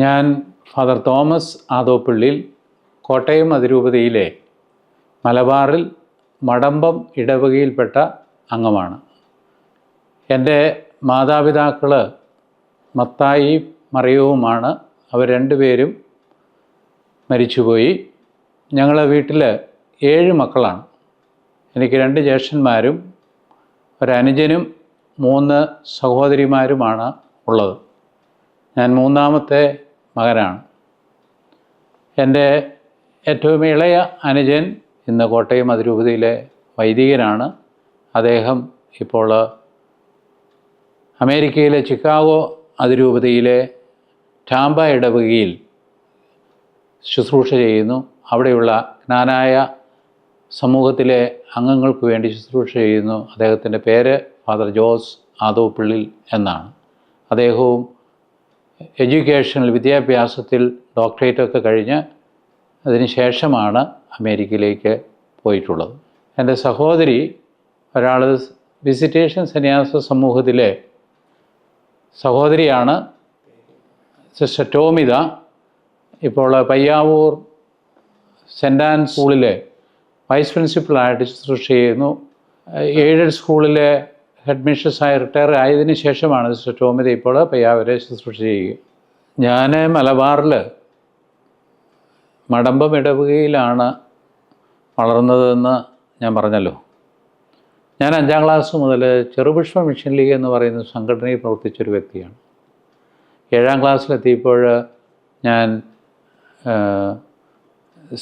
ഞാൻ father Thomas Adoppallil Kottayam അതിരൂപതയിലെ മലബാറിൽ മടമ്പം ഇടവകയിൽപ്പെട്ട അംഗമാണ്. എന്റെ മാതാപിതാക്കൾ മത്തായി മറിയവുമാണ്. അവർ രണ്ടുപേരും മരിച്ചുപോയി. ഞങ്ങളെ വീട്ടിൽ ഏഴ് മക്കളാണ്. എനിക്ക് രണ്ട് ജ്യേഷ്ഠന്മാരും ഒരനുജനും മൂന്ന് സഹോദരിമാരുമാണ് ഉള്ളത്. ഞാൻ മൂന്നാമത്തെ മകനാണ്. എന്റെ ഏറ്റവും ഇളയ അനുജൻ ഇന്ന് കോട്ടയം അതിരൂപതയിലെ വൈദികനാണ്. അദ്ദേഹം ഇപ്പോൾ അമേരിക്കയിലെ ചിക്കാഗോ അതിരൂപതയിലെ ടാമ്പ ഇടവകയിൽ ശുശ്രൂഷ ചെയ്യുന്നു. അവിടെയുള്ള ജ്ഞാനായ സമൂഹത്തിലെ അംഗങ്ങൾക്ക് വേണ്ടി ശുശ്രൂഷ ചെയ്യുന്നു. അദ്ദേഹത്തിന്റെ പേര് ഫാദർ ജോസ് ആദോപ്പിള്ളിൽ എന്നാണ്. അദ്ദേഹവും എഡ്യൂക്കേഷനിൽ വിദ്യാഭ്യാസത്തിൽ ഡോക്ടറേറ്റ് ഒക്കെ കഴിഞ്ഞ് അതിന് ശേഷമാണ് അമേരിക്കയിലേക്ക് പോയിട്ടുള്ളത്. എന്റെ സഹോദരി ഒരാൾ വിസിറ്റേഷൻ സന്യാസ സമൂഹത്തിലെ സഹോദരിയാണ്. സിസ്റ്റർ ടോമിത. ഇപ്പോൾ പയ്യാവൂർ സെന്റ് ആൻ സ്കൂളിലെ വൈസ് പ്രിൻസിപ്പളായിട്ട് ശുശ്രൂഷ ചെയ്യുന്നു. എയ്ഡഡ് സ്കൂളിലെ ഹെഡ് മിസ്ട്രസ്സായി റിട്ടയർ ആയതിന് ശേഷമാണ് സിസ്റ്റർ ടോമിത ഇപ്പോൾ പയ്യാവരെ ശുശ്രൂഷ ചെയ്യുക. ഞാൻ മലബാറിൽ മടമ്പം ഇടവുകയിലാണ് വളർന്നതെന്ന് ഞാൻ പറഞ്ഞല്ലോ. ഞാൻ അഞ്ചാം ക്ലാസ് മുതൽ ചെറുപുഷ്പ മിഷൻ ലീഗ് എന്ന് പറയുന്ന സംഘടനയിൽ പ്രവർത്തിച്ചൊരു വ്യക്തിയാണ്. ഏഴാം ക്ലാസ്സിലെത്തിയപ്പോൾ ഞാൻ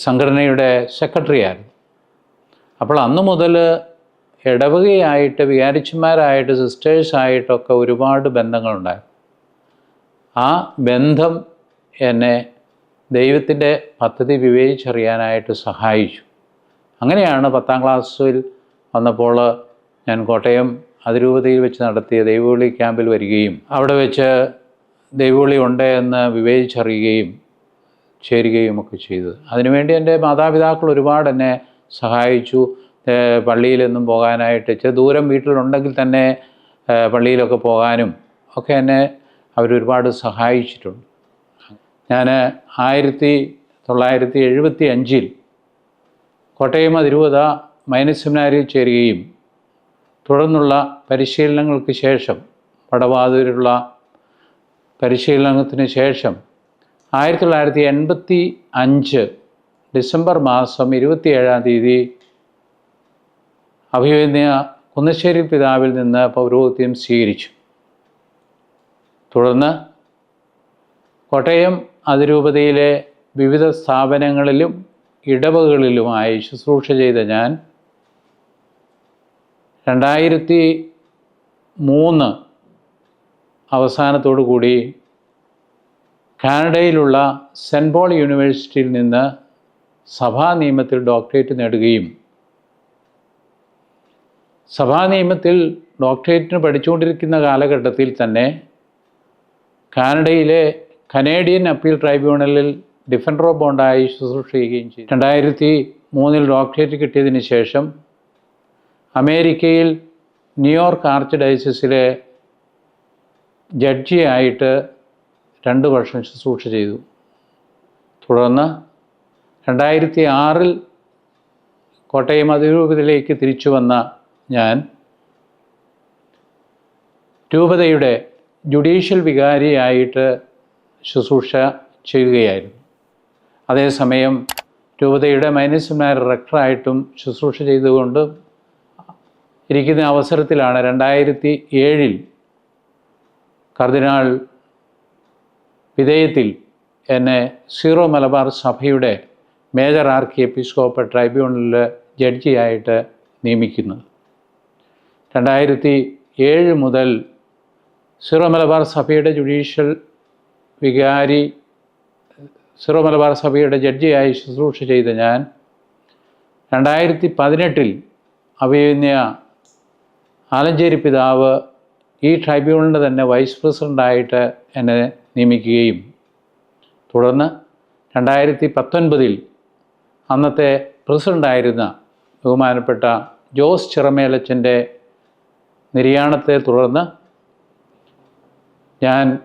സംഘടനയുടെ സെക്രട്ടറി ആയിരുന്നു. അപ്പോൾ അന്ന് മുതൽ ഇടവകയായിട്ട് വികാരിച്ചന്മാരായിട്ട് സിസ്റ്റേഴ്സായിട്ടൊക്കെ ഒരുപാട് ബന്ധങ്ങളുണ്ടായിരുന്നു ആ ബന്ധം എന്നെ ദൈവത്തിന്റെ പദ്ധതി വിവേചിച്ചറിയാനായിട്ട് സഹായിച്ചു. അങ്ങനെയാണ് പത്താം ക്ലാസ്സിൽ വന്നപ്പോൾ ഞാൻ കോട്ടയം അതിരൂപതയിൽ വെച്ച് നടത്തിയ ദൈവവിളി ക്യാമ്പിൽ വരികയും അവിടെ വെച്ച് ദൈവവിളി ഉണ്ട് എന്ന് വിവേചിച്ചറിയുകയും ചേരുകയും ഒക്കെ ചെയ്തത്. അതിനുവേണ്ടി എന്റെ മാതാപിതാക്കൾ ഒരുപാട് എന്നെ സഹായിച്ചു. പള്ളിയിലൊന്നും പോകാനായിട്ട് ഇച്ചിരി ദൂരം വീട്ടിലുണ്ടെങ്കിൽ തന്നെ പള്ളിയിലൊക്കെ പോകാനും ഒക്കെ എന്നെ അവരൊരുപാട് സഹായിച്ചിട്ടുണ്ട്. ഞാൻ ആയിരത്തി തൊള്ളായിരത്തി എഴുപത്തി അഞ്ചിൽ കോട്ടയം അതിരൂപത മൈനസ് ചേരുകയും തുടർന്നുള്ള പരിശീലനങ്ങൾക്ക് ശേഷം വടവാതൂരിലുള്ള പരിശീലനത്തിന് ശേഷം ആയിരത്തി തൊള്ളായിരത്തി എൺപത്തി അഞ്ച് ഡിസംബർ മാസം ഇരുപത്തിയേഴാം തീയതി അഭിവന്യ കുന്നശ്ശേരി പിതാവിൽ നിന്ന് പൗരോഹിത്യം സ്വീകരിച്ചു. തുടർന്ന് കോട്ടയം അതിരൂപതയിലെ വിവിധ സ്ഥാപനങ്ങളിലും ഇടവകളിലുമായി ശുശ്രൂഷ ചെയ്ത ഞാൻ രണ്ടായിരത്തി മൂന്ന് അവസാനത്തോടു കൂടി കാനഡയിലുള്ള സെന്റ് പോൾ യൂണിവേഴ്സിറ്റിയിൽ നിന്ന് സഭാ നിയമത്തിൽ ഡോക്ടറേറ്റ് നേടുകയും സഭാ നിയമത്തിൽ ഡോക്ടറേറ്റിന് പഠിച്ചുകൊണ്ടിരിക്കുന്ന കാലഘട്ടത്തിൽ തന്നെ കാനഡയിലെ കനേഡിയൻ അപ്പീൽ ട്രൈബ്യൂണലിൽ ഡിഫൻഡർ ഓഫ് ബോണ്ടായി ശുശ്രൂഷ ചെയ്യുകയും ചെയ്തു. രണ്ടായിരത്തി മൂന്നിൽ ഡോക്ടറേറ്റ് കിട്ടിയതിന് ശേഷം അമേരിക്കയിൽ ന്യൂയോർക്ക് ആർച്ച് ഡയസിസിലെ ജഡ്ജിയായിട്ട് രണ്ട് വർഷം ശുശ്രൂഷ ചെയ്തു. തുടർന്ന് രണ്ടായിരത്തി ആറിൽ കോട്ടയം അതിരൂപതയിലേക്ക് തിരിച്ചു വന്ന ഞാൻ രൂപതയുടെ ജുഡീഷ്യൽ വികാരിയായിട്ട് ശുശ്രൂഷ ചെയ്യുകയായിരുന്നു. അതേസമയം രൂപതയുടെ മൈനസ്മാർ ഡയറക്ടറായിട്ടും ശുശ്രൂഷ ചെയ്തുകൊണ്ട് ഇരിക്കുന്ന അവസരത്തിലാണ് രണ്ടായിരത്തി ഏഴിൽ കർദിനാൾ വിധേയത്തിൽ എന്നെ സീറോ മലബാർ സഭയുടെ മേജർ ആർക്കി എപ്പിസ്കോപ്പ് ട്രൈബ്യൂണലിൽ ജഡ്ജിയായിട്ട് നിയമിക്കുന്നത്. രണ്ടായിരത്തി ഏഴ് മുതൽ സിറോ മലബാർ സഭയുടെ ജുഡീഷ്യൽ വികാരി സിറോ മലബാർ സഭയുടെ ജഡ്ജിയായി ശുശ്രൂഷ ചെയ്ത ഞാൻ രണ്ടായിരത്തി പതിനെട്ടിൽ അഭിനയ ആലഞ്ചേരി പിതാവ് ഈ ട്രൈബ്യൂണലിന്റെ തന്നെ വൈസ് പ്രസിഡന്റായിട്ട് എന്നെ നിയമിക്കുകയും തുടർന്ന് രണ്ടായിരത്തി പത്തൊൻപതിൽ അന്നത്തെ പ്രസിഡന്റായിരുന്ന ബഹുമാനപ്പെട്ട ജോസ് ചിറമേലച്ചന്റെ നിര്യാണത്തെ തുടർന്ന് ഞാൻ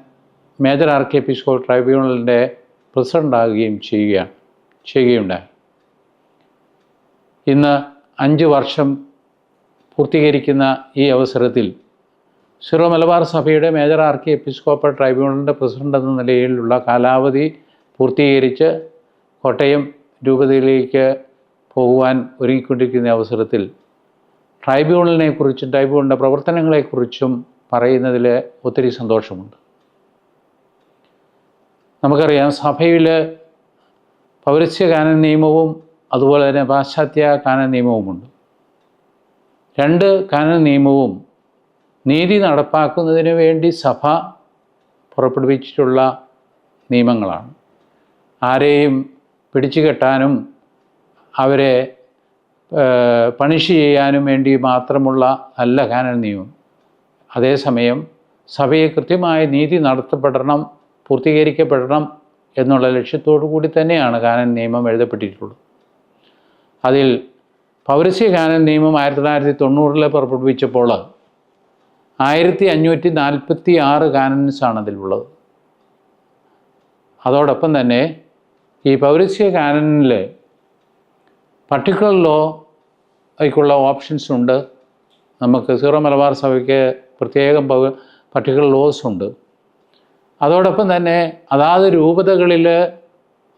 മേജർ ആർക്കി എപ്പിസ്കോൾ ട്രൈബ്യൂണലിന്റെ പ്രസിഡന്റാകുകയും ചെയ്യുകയാണ് ചെയ്യുകയുണ്ടായി. ഇന്ന് അഞ്ച് വർഷം പൂർത്തീകരിക്കുന്ന ഈ അവസരത്തിൽ സിറോ മലബാർ സഭയുടെ മേജർ കെ എപ്പിസ്കോപ്പൽ ട്രൈബ്യൂണലിന്റെ പ്രസിഡന്റ് എന്ന നിലയിലുള്ള കാലാവധി പൂർത്തീകരിച്ച് കോട്ടയം രൂപതയിലേക്ക് പോകുവാൻ ഒരുങ്ങിക്കൊണ്ടിരിക്കുന്ന അവസരത്തിൽ ട്രൈബ്യൂണലിനെ കുറിച്ചും ട്രൈബ്യൂണലിന്റെ പ്രവർത്തനങ്ങളെക്കുറിച്ചും പറയുന്നതിൽ ഒത്തിരി സന്തോഷമുണ്ട്. നമുക്കറിയാം സഭയിൽ പൗരസ്യ കാനൻ നിയമവും അതുപോലെ തന്നെ പാശ്ചാത്യ കാനൻ നിയമവുമുണ്ട്. രണ്ട് കാനൻ നിയമവും നീതി നടപ്പാക്കുന്നതിന് വേണ്ടി സഭ പുറപ്പെടുവിച്ചിട്ടുള്ള നിയമങ്ങളാണ്. ആരെയും പിടിച്ചു കെട്ടാനും അവരെ പണിഷ് ചെയ്യാനും വേണ്ടി മാത്രമുള്ള അല്ല കാനൻ നിയമം അതേസമയം സഭയെ കൃത്യമായ നീതി നടത്തപ്പെടണം പൂർത്തീകരിക്കപ്പെടണം എന്നുള്ള ലക്ഷ്യത്തോടു കൂടി തന്നെയാണ് കാനൻ നിയമം എഴുതപ്പെട്ടിട്ടുള്ളത്. അതിൽ പൗരസ്യ കാനൻ നിയമം ആയിരത്തി തൊള്ളായിരത്തി തൊണ്ണൂറിൽ പുറപ്പെടുവിച്ചപ്പോൾ ആയിരത്തി അഞ്ഞൂറ്റി നാൽപ്പത്തി ആറ് കാനൻസാണ് അതിലുള്ളത്. അതോടൊപ്പം തന്നെ ഈ പൗരസ്യ കാനനിൽ പർട്ടിക്കുലർ ലോ ആയിക്കുള്ള ഓപ്ഷൻസ് ഉണ്ട്. നമുക്ക് സീറോ മലബാർ സഭയ്ക്ക് പ്രത്യേകം പർട്ടിക്കുലർ ലോസ് ഉണ്ട്. അതോടൊപ്പം തന്നെ അതാത് രൂപതകളിൽ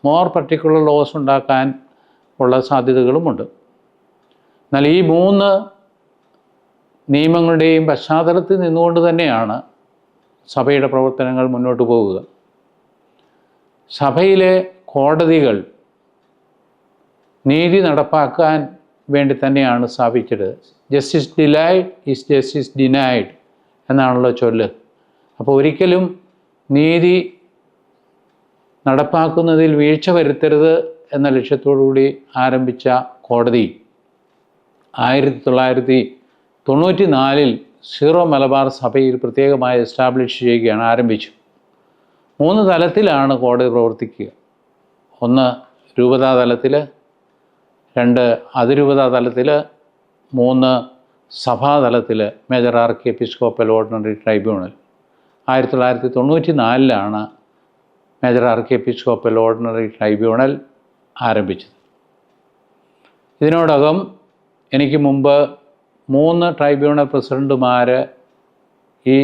മോർ പർട്ടിക്കുലർ ലോസ് ഉണ്ടാക്കാൻ ഉള്ള സാധ്യതകളുമുണ്ട് എന്നാൽ ഈ മൂന്ന് നിയമങ്ങളുടെയും പശ്ചാത്തലത്തിൽ നിന്നുകൊണ്ട് തന്നെയാണ് സഭയുടെ പ്രവർത്തനങ്ങൾ മുന്നോട്ട് പോവുക. സഭയിലെ കോടതികൾ നീതി നടപ്പാക്കാൻ വേണ്ടി തന്നെയാണ് സ്ഥാപിച്ചത്. Justice delayed is justice denied എന്നാണല്ലോ ചൊല്ല്. അപ്പോൾ ഒരിക്കലും നീതി നടപ്പാക്കുന്നതിൽ വീഴ്ച വരുത്തരുത് എന്ന ലക്ഷ്യത്തോടുകൂടി ആരംഭിച്ച കോടതി ആയിരത്തി തൊള്ളായിരത്തി തൊണ്ണൂറ്റി നാലിൽ സീറോ മലബാർ സഭയിൽ പ്രത്യേകമായി എസ്റ്റാബ്ലിഷ് ചെയ്യുകയാണ് ആരംഭിച്ചു. മൂന്ന് തലത്തിലാണ് കോടതി പ്രവർത്തിക്കുക. ഒന്ന് രൂപതാ തലത്തിൽ രണ്ട് അതിരൂപതാ തലത്തിൽ മൂന്ന് സഭാതലത്തിൽ major archiepiscopal ordinary tribunal. ആയിരത്തി തൊള്ളായിരത്തി തൊണ്ണൂറ്റി നാലിലാണ് major archiepiscopal ordinary tribunal ആരംഭിച്ചത്. ഇതിനോടകം എനിക്ക് മുമ്പ് മൂന്ന് ട്രൈബ്യൂണൽ പ്രസിഡന്റുമാർ ഈ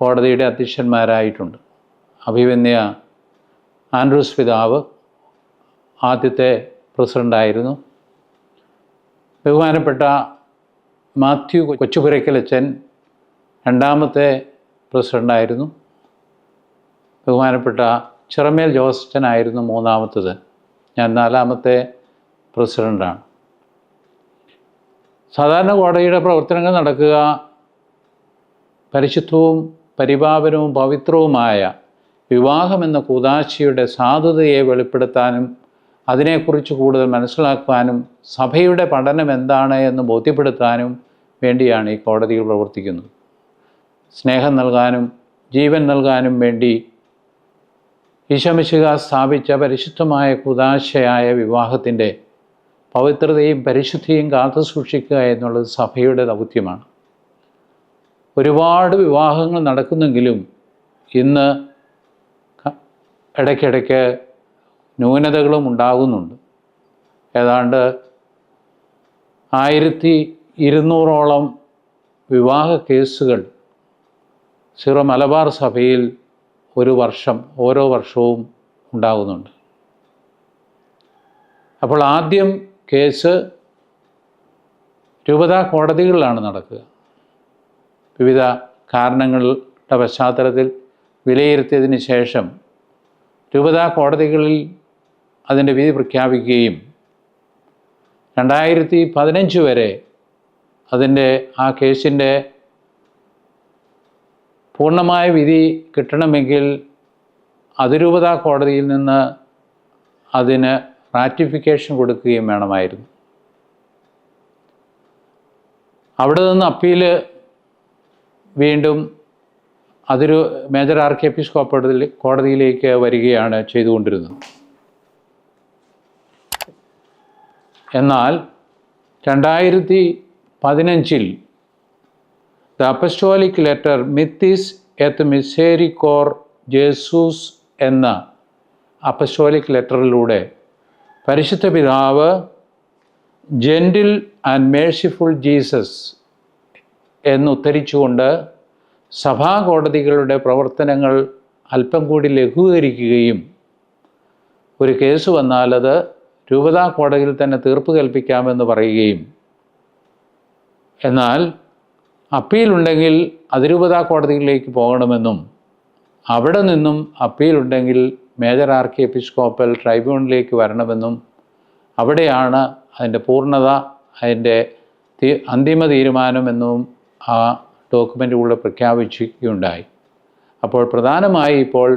കോടതിയുടെ അധ്യക്ഷന്മാരായിട്ടുണ്ട്. അഭിവന്യ ആൻഡ്രൂസ് പിതാവ് ആദ്യത്തെ പ്രസിഡന്റായിരുന്നു ബഹുമാനപ്പെട്ട മാത്യു കൊച്ചുപുരയ്ക്കലച്ചൻ രണ്ടാമത്തെ പ്രസിഡന്റായിരുന്നു ബഹുമാനപ്പെട്ട ചിറമേൽ ജോസച്ചനായിരുന്നു മൂന്നാമത്തത്. ഞാൻ നാലാമത്തെ പ്രസിഡന്റാണ് സാധാരണ കോടതിയുടെ പ്രവർത്തനങ്ങൾ നടക്കുക പരിശുദ്ധവും പരിപാവനവും പവിത്രവുമായ വിവാഹമെന്ന കൂതാശിയുടെ സാധുതയെ വെളിപ്പെടുത്താനും അതിനെക്കുറിച്ച് കൂടുതൽ മനസ്സിലാക്കാനും സഭയുടെ പഠനം എന്താണ് എന്ന് ബോധ്യപ്പെടുത്താനും വേണ്ടിയാണ് ഈ കോടതികൾ പ്രവർത്തിക്കുന്നത്. സ്നേഹം നൽകാനും ജീവൻ നൽകാനും വേണ്ടി ഈശമിശിക സ്ഥാപിച്ച പരിശുദ്ധമായ കുതാശയായ വിവാഹത്തിന്റെ പവിത്രതയും പരിശുദ്ധിയും കാത്തു സൂക്ഷിക്കുക എന്നുള്ളത് സഭയുടെ ദൗത്യമാണ്. ഒരുപാട് വിവാഹങ്ങൾ നടക്കുന്നെങ്കിലും ഇന്ന് ഇടയ്ക്കിടയ്ക്ക് ന്യൂനതകളും ഉണ്ടാകുന്നുണ്ട്. ഏതാണ്ട് ആയിരത്തി ഇരുന്നൂറോളം വിവാഹ കേസുകൾ സിറോ മലബാർ സഭയിൽ ഒരു വർഷം ഓരോ വർഷവും ഉണ്ടാകുന്നുണ്ട്. അപ്പോൾ ആദ്യം കേസ് രൂപതാ കോടതികളിലാണ് നടക്കുക. വിവിധ കാരണങ്ങളുടെ പശ്ചാത്തലത്തിൽ വിലയിരുത്തിയതിന് ശേഷം രൂപതാ കോടതികളിൽ അതിന്റെ വിധി പ്രഖ്യാപിക്കുകയും രണ്ടായിരത്തി പതിനഞ്ച് വരെ അതിന്റെ ആ കേസിന്റെ പൂർണമായ വിധി കിട്ടണമെങ്കിൽ അതിരൂപതാ കോടതിയിൽ നിന്ന് അതിന് റാറ്റിഫിക്കേഷൻ കൊടുക്കുകയും വേണമായിരുന്നു. അവിടെ നിന്ന് അപ്പീൽ വീണ്ടും അതൊരു മേജർ ആർക്കി എപ്പിസ്കോപ്പ് കോടതിയിലേക്ക് വരികയാണ് ചെയ്തുകൊണ്ടിരുന്നത്. എന്നാൽ രണ്ടായിരത്തി പതിനഞ്ചിൽ ദ അപ്പസ്റ്റോലിക് ലെറ്റർ മിത്തിസ് എത്ത് മിസേരിക്കോർ ജേസൂസ് എന്ന അപ്പസ്റ്റോലിക് ലെറ്ററിലൂടെ പരിശുദ്ധ പിതാവ് ജെന്റിൽ ആൻഡ് മേഴ്സിഫുൾ ജീസസ് എന്നുദ്ധരിച്ചുകൊണ്ട് സഭാ കോടതികളുടെ പ്രവർത്തനങ്ങൾ അല്പം കൂടി ലഘൂകരിക്കുകയും ഒരു കേസ് വന്നാൽ അത് രൂപതാ കോടതിയിൽ തന്നെ തീർപ്പ് കൽപ്പിക്കാമെന്ന് പറയുകയും എന്നാൽ അപ്പീലുണ്ടെങ്കിൽ അതിരൂപതാ കോടതിയിലേക്ക് പോകണമെന്നും അവിടെ നിന്നും അപ്പീലുണ്ടെങ്കിൽ മേജർ ആർക്കി എപ്പിസ്കോപ്പൽ ട്രൈബ്യൂണലിലേക്ക് വരണമെന്നും അവിടെയാണ് അതിന്റെ പൂർണത അതിന്റെ അന്തിമ തീരുമാനമെന്നും ആ ഡോക്യുമെന്റുകളിൽ പ്രഖ്യാപിക്കുകയുണ്ടായി അപ്പോൾ പ്രധാനമായി ഇപ്പോൾ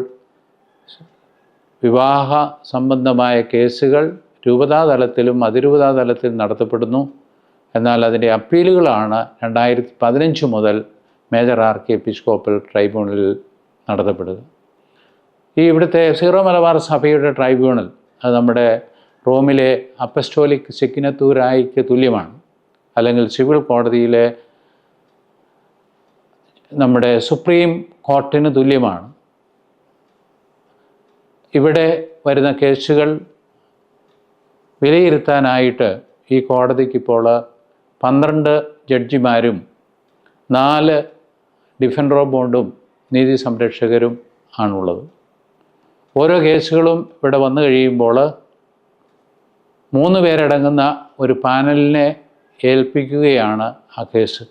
വിവാഹ സംബന്ധമായ കേസുകൾ രൂപതാ തലത്തിലും അതിരൂപതാ തലത്തിലും നടത്തപ്പെടുന്നു. എന്നാൽ അതിന്റെ അപ്പീലുകളാണ് രണ്ടായിരത്തി പതിനഞ്ച് മുതൽ മേജർ ആർ കെ എപ്പിസ്കോപ്പൽ ട്രൈബ്യൂണലിൽ നടത്തപ്പെടുക. ഈ ഇവിടുത്തെ സീറോ മലബാർ സഭയുടെ ട്രൈബ്യൂണൽ അത് നമ്മുടെ റോമിലെ അപ്പസ്റ്റോലിക് സിക്കിനത്തൂരായിക്ക് തുല്യമാണ്. അല്ലെങ്കിൽ സിവിൽ കോടതിയിലെ നമ്മുടെ സുപ്രീം കോർട്ടിന് തുല്യമാണ്. ഇവിടെ വരുന്ന കേസുകൾ വിലയിരുത്താനായിട്ട് ഈ കോടതിക്കിപ്പോൾ പന്ത്രണ്ട് ജഡ്ജിമാരും നാല് ഡിഫൻഡറോ ബോണ്ടും നീതി സംരക്ഷകരും ആണുള്ളത്. ഓരോ കേസുകളും ഇവിടെ വന്നു കഴിയുമ്പോൾ മൂന്ന് പേരടങ്ങുന്ന ഒരു പാനലിനെ ഏൽപ്പിക്കുകയാണ് ആ കേസ്.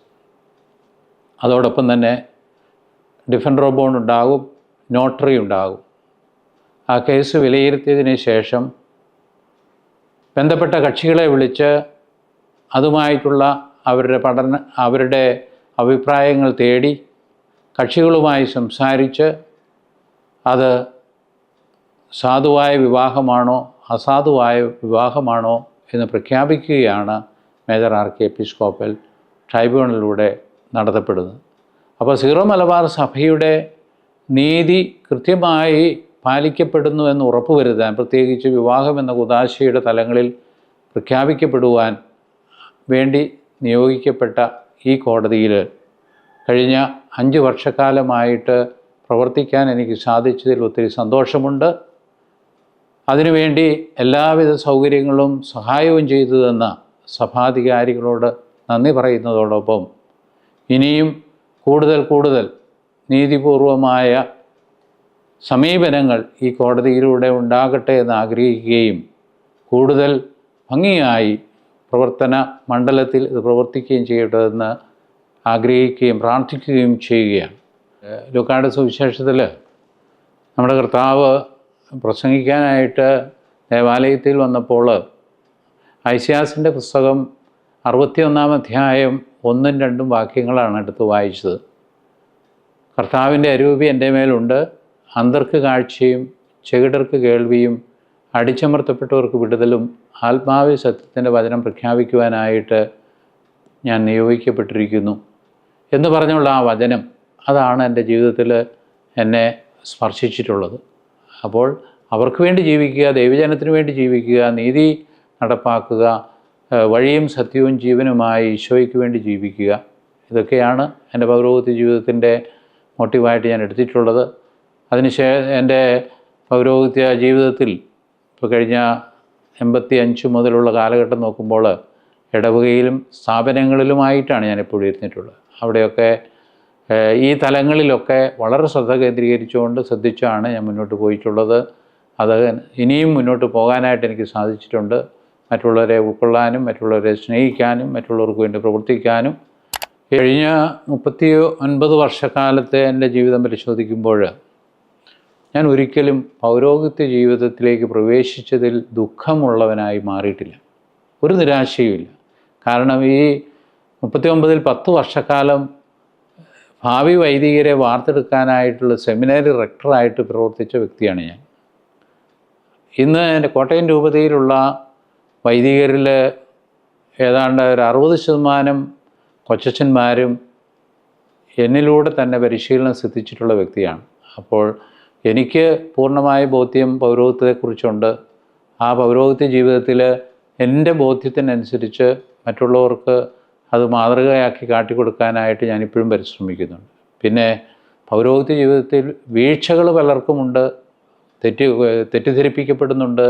അതോടൊപ്പം തന്നെ ഡിഫൻഡറോ ബോണ്ട് ഉണ്ടാകും നോട്ടറി ഉണ്ടാകും. ആ കേസ് വിലയിരുത്തിയതിന് ശേഷം ബന്ധപ്പെട്ട കക്ഷികളെ വിളിച്ച് അതുമായിട്ടുള്ള അവരുടെ പഠന അവരുടെ അഭിപ്രായങ്ങൾ തേടി കക്ഷികളുമായി സംസാരിച്ച് അത് സാധുവായ വിവാഹമാണോ അസാധുവായ വിവാഹമാണോ എന്ന് പ്രഖ്യാപിക്കുകയാണ് മേജർ ആർ കെ എപ്പിസ്കോപ്പൽ ട്രൈബ്യൂണലിലൂടെ നടത്തപ്പെടുന്നത്. അപ്പോൾ സീറോ മലബാർ സഭയുടെ നീതി കൃത്യമായി പാലിക്കപ്പെടുന്നു എന്ന് ഉറപ്പുവരുത്താൻ പ്രത്യേകിച്ച് വിവാഹം എന്ന കുതാശയുടെ തലങ്ങളിൽ പ്രഖ്യാപിക്കപ്പെടുവാൻ വേണ്ടി നിയോഗിക്കപ്പെട്ട ഈ കോടതിയിൽ കഴിഞ്ഞ അഞ്ച് വർഷക്കാലമായിട്ട് പ്രവർത്തിക്കാൻ എനിക്ക് സാധിച്ചതിൽ ഒത്തിരി സന്തോഷമുണ്ട്. അതിനുവേണ്ടി എല്ലാവിധ സൗകര്യങ്ങളും സഹായവും ചെയ്തു തന്ന സഭാധികാരികളോട് നന്ദി പറയുന്നതോടൊപ്പം ഇനിയും കൂടുതൽ കൂടുതൽ നീതിപൂർവമായ സമീപനങ്ങൾ ഈ കോടതിയിലൂടെ ഉണ്ടാകട്ടെ എന്ന് ആഗ്രഹിക്കുകയും കൂടുതൽ ഭംഗിയായി പ്രവർത്തന മണ്ഡലത്തിൽ ഇത് പ്രവർത്തിക്കുകയും ചെയ്യേണ്ടതെന്ന് ആഗ്രഹിക്കുകയും പ്രാർത്ഥിക്കുകയും ചെയ്യുകയാണ്. ലുക്കാട് സുവിശേഷത്തിൽ നമ്മുടെ കർത്താവ് പ്രസംഗിക്കാനായിട്ട് ദേവാലയത്തിൽ വന്നപ്പോൾ ഐസിയാസിന്റെ പുസ്തകം അറുപത്തിയൊന്നാം അധ്യായം ഒന്നും രണ്ടും വാക്യങ്ങളാണ് എടുത്ത് വായിച്ചത്. കർത്താവിന്റെ അരൂപി എന്റെ മേലുണ്ട്. അന്തർക്ക് കാഴ്ചയും ചെകിടർക്ക് കേൾവിയും അടിച്ചമർത്തപ്പെട്ടവർക്ക് വിടുതലും ആത്മാവിൽ സത്യത്തിന്റെ വചനം പ്രഖ്യാപിക്കുവാനായിട്ട് ഞാൻ നിയോഗിക്കപ്പെട്ടിരിക്കുന്നു. എന്ന് പറഞ്ഞുള്ള ആ വചനം അതാണ് എന്റെ ജീവിതത്തിൽ എന്നെ സ്പർശിച്ചിട്ടുള്ളത്. അപ്പോൾ അവർക്ക് വേണ്ടി ജീവിക്കുക ദൈവജനത്തിന് വേണ്ടി ജീവിക്കുക നീതി നടപ്പാക്കുക വഴിയും സത്യവും ജീവനുമായി ഈശോയ്ക്ക് വേണ്ടി ജീവിക്കുക. ഇതൊക്കെയാണ് എന്റെ പൗരോഹിത്യ ജീവിതത്തിന്റെ മോട്ടീവായിട്ട് ഞാൻ എടുത്തിട്ടുള്ളത്. അതിനുശേ എന്റെ പൗരോഹിത്യ ജീവിതത്തിൽ ഇപ്പോൾ കഴിഞ്ഞ എൺപത്തി അഞ്ച് മുതലുള്ള കാലഘട്ടം നോക്കുമ്പോൾ ഇടവകയിലും സ്ഥാപനങ്ങളിലുമായിട്ടാണ് ഞാൻ എപ്പോഴും ഇരുന്നിട്ടുള്ളത്. അവിടെയൊക്കെ ഈ തലങ്ങളിലൊക്കെ വളരെ ശ്രദ്ധ കേന്ദ്രീകരിച്ചുകൊണ്ട് ശ്രദ്ധിച്ചാണ് ഞാൻ മുന്നോട്ട് പോയിട്ടുള്ളത്. അത് ഇനിയും മുന്നോട്ട് പോകാനായിട്ട് എനിക്ക് സാധിച്ചിട്ടുണ്ട്. മറ്റുള്ളവരെ ഉൾക്കൊള്ളാനും മറ്റുള്ളവരെ സ്നേഹിക്കാനും മറ്റുള്ളവർക്ക് വേണ്ടി പ്രവർത്തിക്കാനും. കഴിഞ്ഞ മുപ്പത്തി ഒൻപത് വർഷക്കാലത്തെ എന്റെ ജീവിതം പരിശോധിക്കുമ്പോൾ ഞാൻ ഒരിക്കലും പൗരോഹിത്യ ജീവിതത്തിലേക്ക് പ്രവേശിച്ചതിൽ ദുഃഖമുള്ളവനായി മാറിയിട്ടില്ല. ഒരു നിരാശയുമില്ല. കാരണം ഈ മുപ്പത്തി ഒമ്പതിൽ പത്ത് വർഷക്കാലം ഭാവി വൈദികരെ വാർത്തെടുക്കാനായിട്ടുള്ള സെമിനാരി റെക്ടറായിട്ട് പ്രവർത്തിച്ച വ്യക്തിയാണ് ഞാൻ. ഇന്ന് എന്റെ കോട്ടയം രൂപതയിലുള്ള വൈദികരിൽ ഏതാണ്ട് ഒരു അറുപത് ശതമാനം കൊച്ചച്ഛന്മാരും എന്നിലൂടെ തന്നെ പരിശീലനം സിദ്ധിച്ചിട്ടുള്ള വ്യക്തിയാണ്. അപ്പോൾ എനിക്ക് പൂർണമായ ബോധ്യം പൗരോഹിത്യത്തെക്കുറിച്ചുണ്ട്. ആ പൗരോഹിത്യ ജീവിതത്തിൽ എന്റെ ബോധ്യത്തിനനുസരിച്ച് മറ്റുള്ളവർക്ക് അത് മാതൃകയാക്കി കാട്ടിക്കൊടുക്കാനായിട്ട് ഞാനിപ്പോഴും പരിശ്രമിക്കുന്നുണ്ട്. പിന്നെ പൗരോഹിത്യ ജീവിതത്തിൽ വീഴ്ചകൾ പലർക്കുമുണ്ട്. തെറ്റി തെറ്റിദ്ധരിപ്പിക്കപ്പെടുന്നുണ്ട്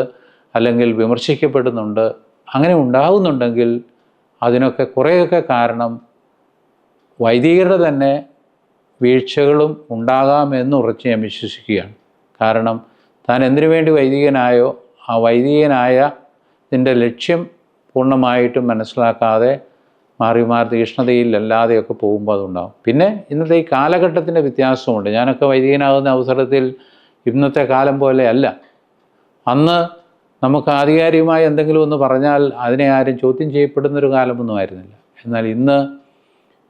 അല്ലെങ്കിൽ വിമർശിക്കപ്പെടുന്നുണ്ട്. അങ്ങനെ ഉണ്ടാകുന്നുണ്ടെങ്കിൽ അതിനൊക്കെ കുറേയൊക്കെ കാരണം വൈദികരുടെ തന്നെ വീഴ്ചകളും ഉണ്ടാകാമെന്ന് ഉറച്ച് ഞാൻ വിശ്വസിക്കുകയാണ്. കാരണം താൻ എന്തിനു വേണ്ടി വൈദികനായോ ആ വൈദികനായ ഇതിന്റെ ലക്ഷ്യം പൂർണമായിട്ടും മനസ്സിലാക്കാതെ മാറി മാറി തീഷ്ണതയിലല്ലാതെയൊക്കെ പോകുമ്പോൾ അതുണ്ടാകും പിന്നെ ഇന്നത്തെ ഈ കാലഘട്ടത്തിന്റെ വ്യത്യാസമുണ്ട്. ഞാനൊക്കെ വൈദികനാകുന്ന അവസരത്തിൽ ഇന്നത്തെ കാലം പോലെ അല്ല. അന്ന് നമുക്ക് ആധികാരികമായി എന്തെങ്കിലും ഒന്ന് പറഞ്ഞാൽ അതിനെ ആരും ചോദ്യം ചെയ്യപ്പെടുന്നൊരു കാലമൊന്നും ആയിരുന്നില്ല. എന്നാൽ ഇന്ന്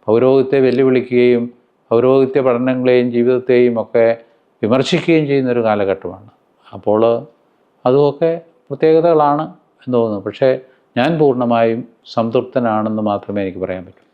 പൗരോഹിത്യത്തെ വെല്ലുവിളിക്കുകയും പൗരോഹിത്യ പഠനങ്ങളെയും ജീവിതത്തെയും ഒക്കെ വിമർശിക്കുകയും ചെയ്യുന്നൊരു കാലഘട്ടമാണ്. അപ്പോൾ അതുമൊക്കെ പ്രത്യേകതകളാണ് എന്ന് തോന്നുന്നു. പക്ഷേ ഞാൻ പൂർണമായും സംതൃപ്തനാണെന്ന് മാത്രമേ എനിക്ക് പറയാൻ പറ്റൂ.